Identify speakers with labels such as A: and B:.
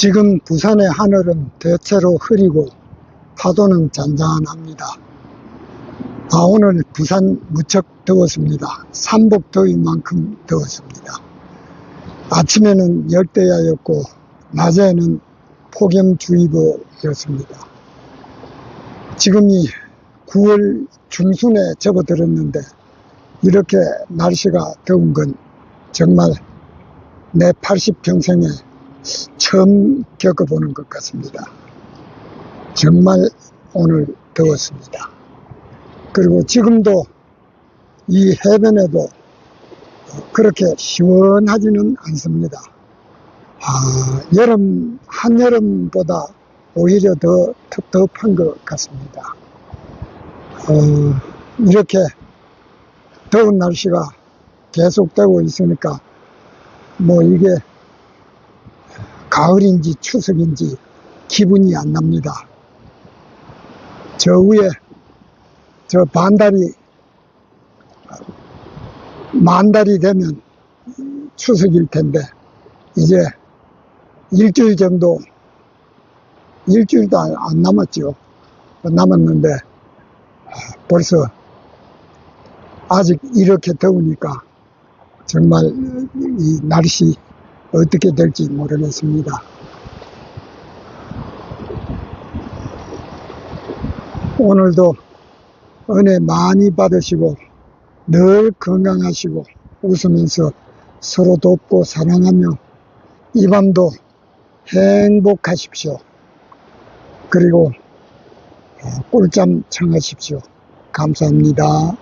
A: 지금 부산의 하늘은 대체로 흐리고 파도는 잔잔합니다. 아, 오늘 부산 무척 더웠습니다. 삼복 더위 만큼 더웠습니다. 아침에는 열대야였고, 낮에는 폭염주의보였습니다. 지금이 9월 중순에 접어들었는데, 이렇게 날씨가 더운 건 정말 내 80평생에 처음 겪어보는 것 같습니다. 정말 오늘 더웠습니다. 그리고 지금도 이 해변에도 그렇게 시원하지는 않습니다. 아, 여름, 한여름보다 오히려 더 텁텁한 것 같습니다. 어, 이렇게 더운 날씨가 계속되고 있으니까 뭐 이게 가을인지 추석인지 기분이 안 납니다. 저 위에 저 반달이 만달이 되면 추석일 텐데 이제 일주일 정도 일주일도 안, 안 남았죠. 남았는데 벌써 아직 이렇게 더우니까 정말 이 날씨 어떻게 될지 모르겠습니다. 오늘도 은혜 많이 받으시고 늘 건강하시고 웃으면서 서로 돕고 사랑하며 이 밤도 행복하십시오. 그리고 어, 꿀잠 청하십시오. 감사합니다.